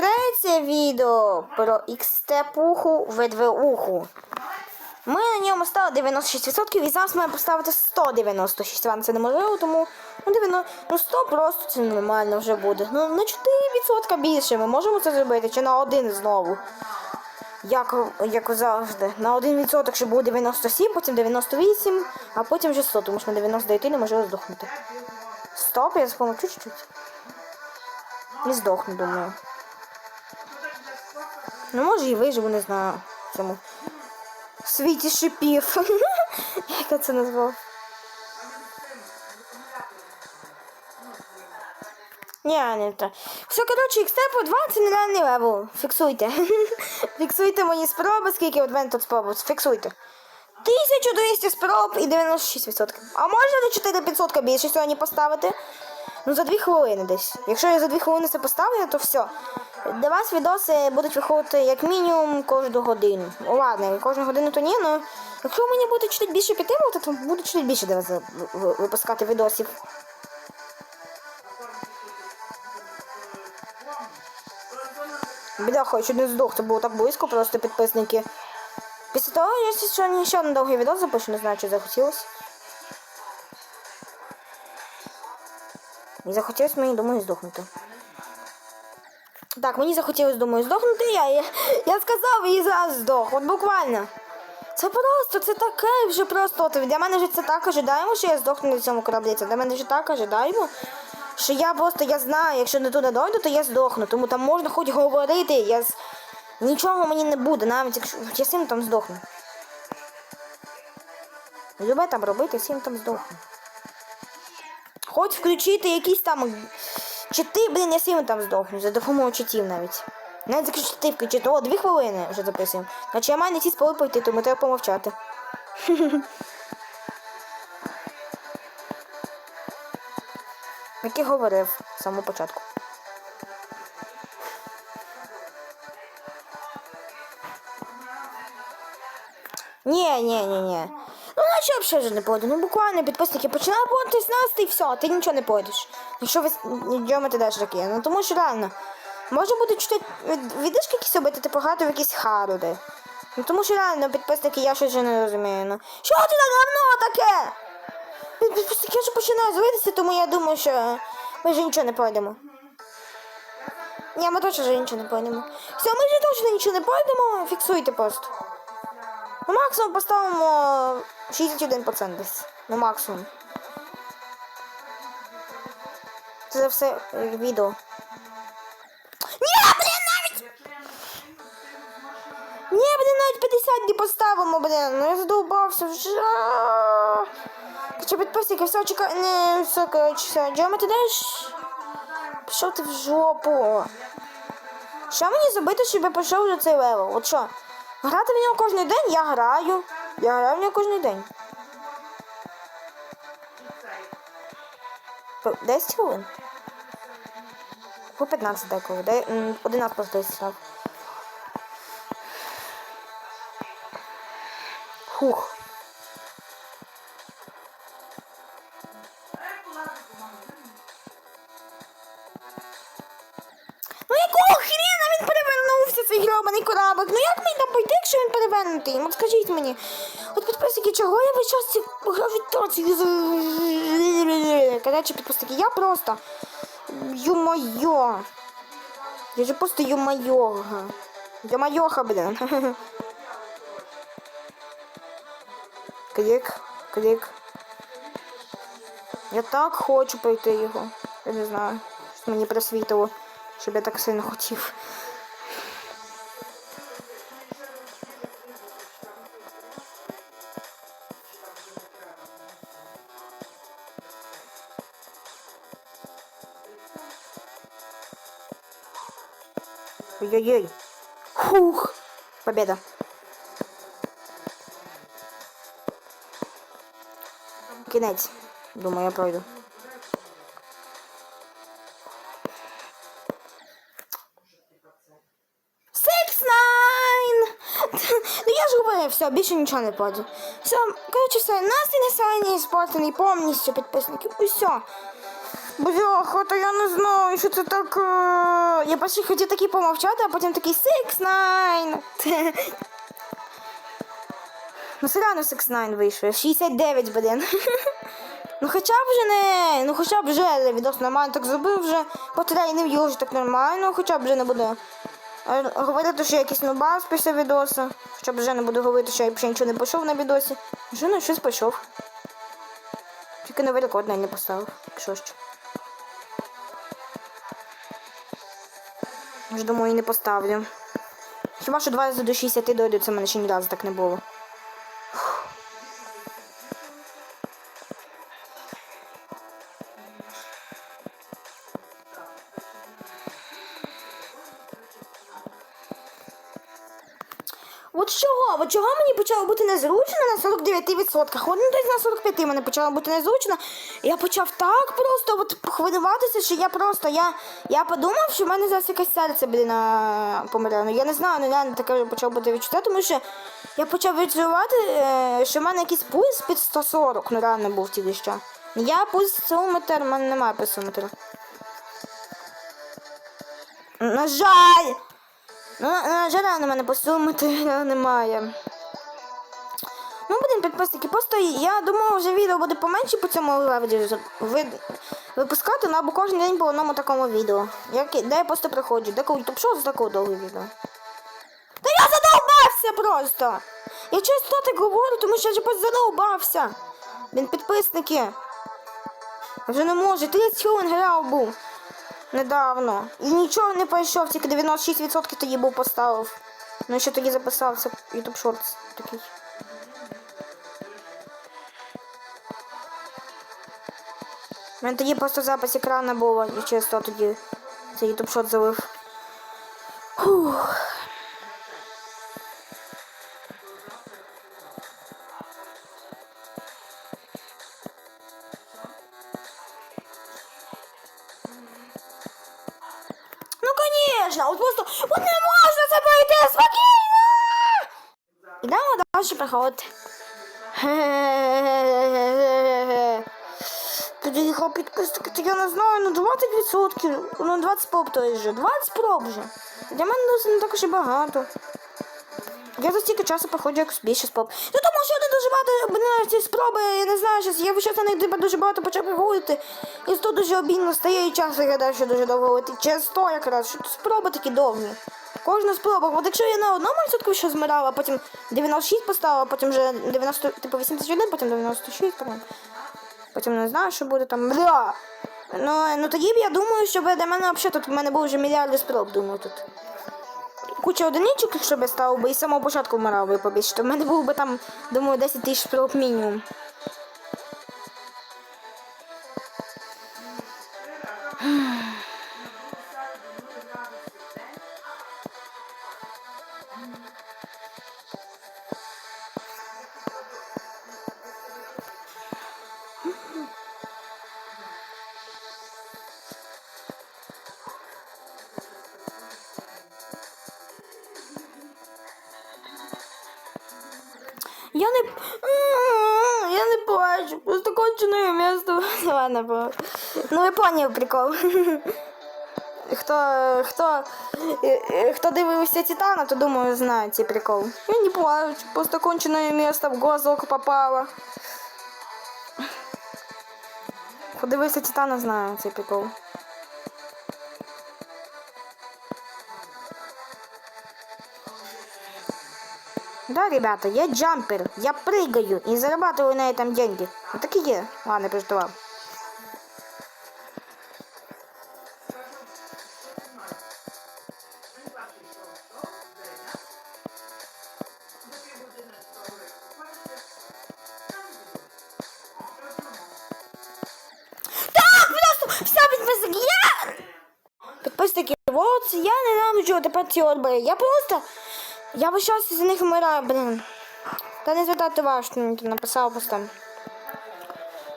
третє відео про XT-пуху ВДВ-уху. Ми на ньому стали 96% і зараз маємо поставити 196. Вам це неможливо, тому ну, 90, ну 100 просто це нормально вже буде. Ну на 4% більше ми можемо це зробити, чи на один знову. Як, як завжди. На 1% щоб було 97, потім 98, а потім вже 100, тому що на 99 неможливо здохнути. Стоп, я запомню чуть-чуть. Не здохну, думаю. Ну, може і виживу, не знаю. в світі шипів. Як я це назвав? Ні, не так. Все, коротше, XT по 2 це нереальний левел. Фіксуйте. Фіксуйте мої спроби, скільки от мене тут спроб. Фіксуйте. 1200 спроб і 96%. А можна на 4500 більше сьогодні поставити? Ну, за 2 хвилини десь. Якщо я за 2 хвилини це поставлю, то все. Для вас відоси будуть виходити як мінімум кожну годину. Ну, ладно, кожну годину то ні, але якщо мені буде чуть більше підтримувати, то буду чуть більше для вас ви- ви- випускати відосів. Я чуть не здох, це було так близько, просто підписники. Після того я ще, ще один довгий відео запишу, не знаю, чи захотілося. І захотілося мені, думаю, здохнути. Так, мені захотілося, думаю, здохнути, я, я, я сказав і зразу здох, от буквально. Це просто, це таке вже просто. От для мене вже це так ожидаємо, що я здохну на цьому кораблі. Це для мене вже так ожидаємо, що я просто я знаю, якщо не туди дойду, то я здохну. Тому там можна хоч говорити, я з... нічого мені не буде, навіть якщо я сім там здохну. Любе там робити, всім там здохну. Хоч включити якісь там чити, блін, я сім там здохну, за допомогою читів навіть. Навіть якщо чити о, дві хвилини вже записуємо. Значить я маю на ці споли пойти, тому треба помовчати. Як говорив з самого початку. Ні, ні, ні, ні. Ну, наче взагалі ж не пойду. Ну буквально підписники починає бути з нас і все, ти нічого не пойдеш. Якщо ви йдемо ти далі таке. Ну тому що реально. Може бути від- відишки якісь робити, ти пограти в якісь харуди. Ну тому що реально підписники я щось вже не розумію. Ну. Що ти так давно таке? Під- Підписники вже починають злитися, тому я думаю, що ми вже нічого не пройдемо. Ні, ми точно вже нічого не пройдемо. Все, ми вже точно нічого не пройдемо, фіксуйте просто. Ну, максимум поставимо 61% десь. Ну, максимум. За все е, відео. Ні, блін, навіть! Ні, блін, навіть 50 не поставимо, блін. Ну я задовбався вже. Чи підписники, все, чекай, не, все, коротше, все. Джома, ти даєш? Пішов ти в жопу. Що мені зробити, щоб я пройшов вже цей левел? От що? Грати в нього кожен день? Я граю. Я граю в нього кожен день. 10 хвилин? По 15 деколи. Де, м, 11 просто став. Фух. Ну якого хрена він перевернувся цей гробаний кораблик? Ну як мені там пойти, якщо він перевернутий? От скажіть мені. От підписники, чого я весь час ці гравітації з... Коротше, підписники, я просто... Ё-моё. Я же просто ё-моё. Ё-моёха, блин. Клік, клік. Я так хочу пройти його. Я не знаю. Щось мені просвітило, щоб я так сильно хотів. Ой-ой-ой. Фух. Победа. Кінець. Думаю, я пройду. Six nine! Ну я ж говорив, все, більше нічого не пройду. Все, коротше, все, настрій не сайні спортаний повністю підписників. Усе. Бляха, то я не знаю, що це таке. Я перше хотів такий помовчати, а потім такий Six Nine. Ну, все рано Six Nine вийшов. 69, блін. Ну хоча б вже не. Ну хоча б вже відос нормально так зробив вже. Потрейнив його вже так нормально, хоча б вже не буде. е, Говорити, що я якийсь нубас після відоса. Хоча б вже не буду говорити, що я взагалі нічого не пішов на відосі. Вже на щось пішов. Тільки новий рекорд не поставив, якщо що. Вже думаю, і не поставлю. Хіба що 20 до 60 дойду, це мене ще ні разу так не було. От чого? От чого мені почало бути незручно на 49%? От ну, десь на 45 мене почало бути незручно. Я почав так просто от хвилюватися, що я просто я, я подумав, що в мене зараз якесь серце буде на помирає. Ну я не знаю, ну реально таке почав бути відчуття, тому що я почав відчувати, е, що в мене якийсь пульс під 140, ну реально був тільки що. Я пульсометр, в мене немає пульсометра. На жаль! Ну, на жаль, на мене посумити немає. Ну, блін, підписники, просто я думаю, вже відео буде поменше по цьому левелі випускати, ну, або кожен день по одному такому відео. Як, де я просто приходжу, де коли топ-шоу, з такого довге відео. Та я задовбався просто! Я часто так говорю, тому що я вже задовбався. Блін, підписники. Вже не можу, 30 хвилин грав був недавно. І нічого не пройшов, тільки 96% тоді був поставив. Ну ще тоді записався YouTube Shorts такий. У мене тоді просто запис екрана було, і через то тоді цей YouTube Shorts залив. Фух. Тоді його підписники, то я не знаю, ну 20%, ну 20 спроб то вже, 20 спроб вже. Для мене досить не також і багато. Я за стільки часу проходжу якось більше спроб. Ну тому що не дуже багато ці спроби, я не знаю, щось, я щось на них дуже багато почав проходити. І то дуже обідно стає і час виглядає, що дуже довго летить. Через то якраз, що спроби такі довгі. Кожна спроба. От якщо я на одному відсотку що змирала, потім 96 поставила, потім вже 90, типу 81, потім 96, потім, потім не знаю, що буде там. Бля! Ну, ну тоді б я думаю, що для мене взагалі тут в мене було вже мільярди спроб, думаю, тут. Куча одиничок, якщо б я ставив би і з самого початку вмирав би побільше, то в мене був би там, думаю, 10 тисяч спроб мінімум. Ладно, бо. Ну ви поняв прикол. Хто, хто, е, е, хто дивився Титана, то думаю, знає цей прикол. Я не плачу, просто кончене місто в глазок попало. Хто дивився Титана, знає цей прикол. Да, ребята, я джампер, я прыгаю и зарабатываю на этом деньги. Вот такие. Ладно, переживал. Ненавиджу тепер ці отбори. Я просто... Я весь час за них вмираю, блин. Та не звертати ваш, ну, ти написав просто.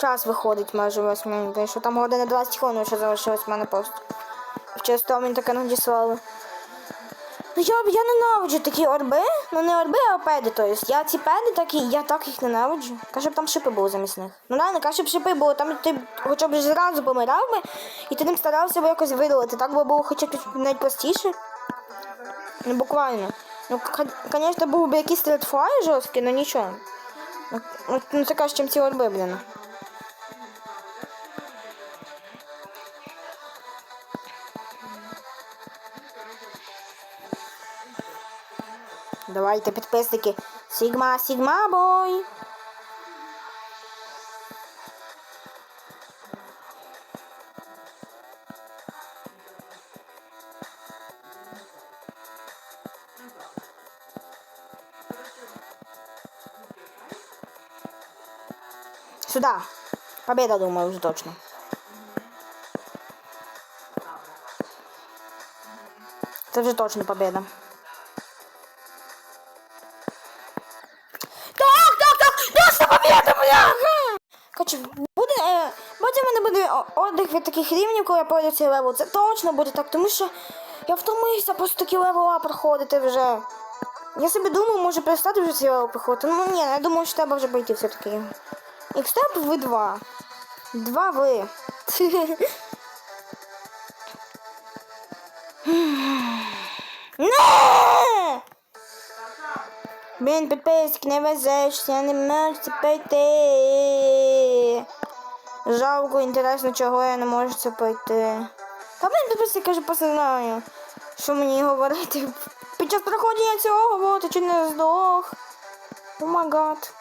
Час виходить майже восьми, що там година 20 хвилин ще залишилось в мене просто. Через то мені таке надіслали. Ну я, я ненавиджу такі орби, ну не орби, а педи, то есть. Я ці педи такі, я так їх ненавиджу. Каже б там шипи були замість них. Ну реально, каже б шипи було, там ти хоча б зразу помирав би, і ти ним старався би якось видалити. Так би було хоча б навіть простіше. Ну буквально. Ну, конечно, був би якийсь стрітфай жорсткий, ну нічого. Ну, це краще, ніж ці орби, блін. Давайте, підписники. Сігма, Сігма бой. Сюда. Победа, думаю, уже точно. Це вже точно победа. Так, так, так, точно победа, бляха! Короче, буде, е, потім мене буде отдих від таких рівнів, коли я пройду цей левел. Це точно буде так, тому що я втомився просто такі левела проходити вже. Я собі думаю, може перестати вже цей левел проходити. Ну ні, я думаю, що треба вже пройти все-таки. І степ ви два. Два ви. Не! Блін, підписки, не везешся, я не можу це пройти. Жалко, інтересно, чого я не можу це пройти. Та блін, підписки, кажу, просто не знаю, що мені говорити. Під час проходження цього вот, я чуть не здох. О гад.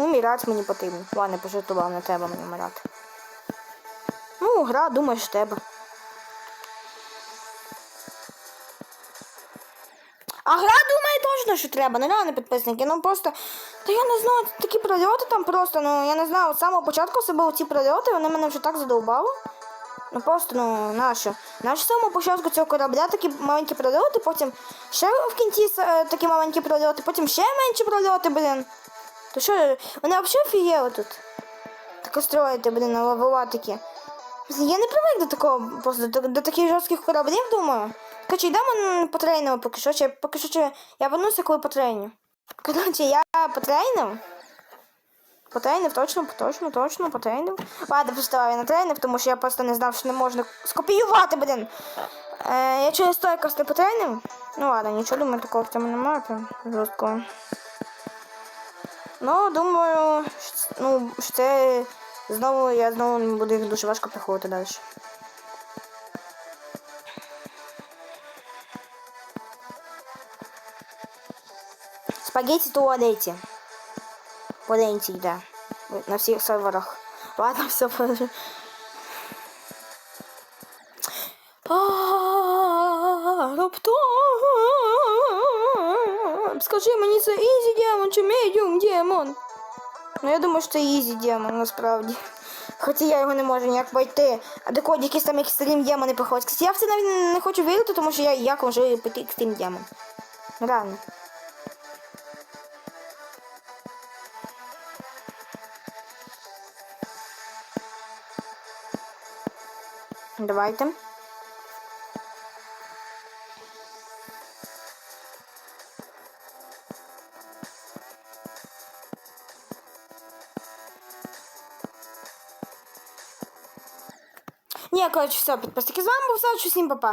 Умирати мені потрібно. Ладно, пожартував, не треба мені вмирати. Ну, гра, думаєш, тебе. А гра думає точно, що треба, ну реально підписники. Ну просто. Та я не знаю, такі прольоти там просто, ну я не знаю, з самого початку себе ці прольоти, вони мене вже так задовбали. Ну просто, ну, нащо? Нащо самого початку цього корабля такі маленькі прольоти, потім ще в кінці е, такі маленькі прольоти, потім ще менші прольоти, блін. То що, вони взагалі офігели тут? Так строїти, блін, лавова. Я не привик до такого, просто до, до таких жорстких кораблів, думаю. Короче, йдемо м, по трейну поки що. Чи, поки що чи, я вернуся, коли по трейну. Короче, я по трейну. По трейнив, точно, точно, точно, по трейнив. Ладно, поставив я на трейнив, тому що я просто не знав, що не можна скопіювати, блін. Е, я через той якось не потрейнив. Ну ладно, нічого думаю, такого в цьому немає, прям жорсткого. Ну, думаю, що, ц- ну, що це знову я знову не буду їх дуже важко приходити далі. Спагетти туалете. Поленці йде. На всіх серверах. Ладно, все вже. Раптом. Скажи мені, це ізі демон чи медіум демон? Ну я думаю, що це ізі демон, насправді. Хоча я його не можу ніяк пройти. А до кого якісь там екстрім демони приходять. Я в це навіть не хочу вірити, тому що я як можу пройти екстрім демон. Реально. Давайте. Коротше, все, підписники. З вами був Сач, всім па-па.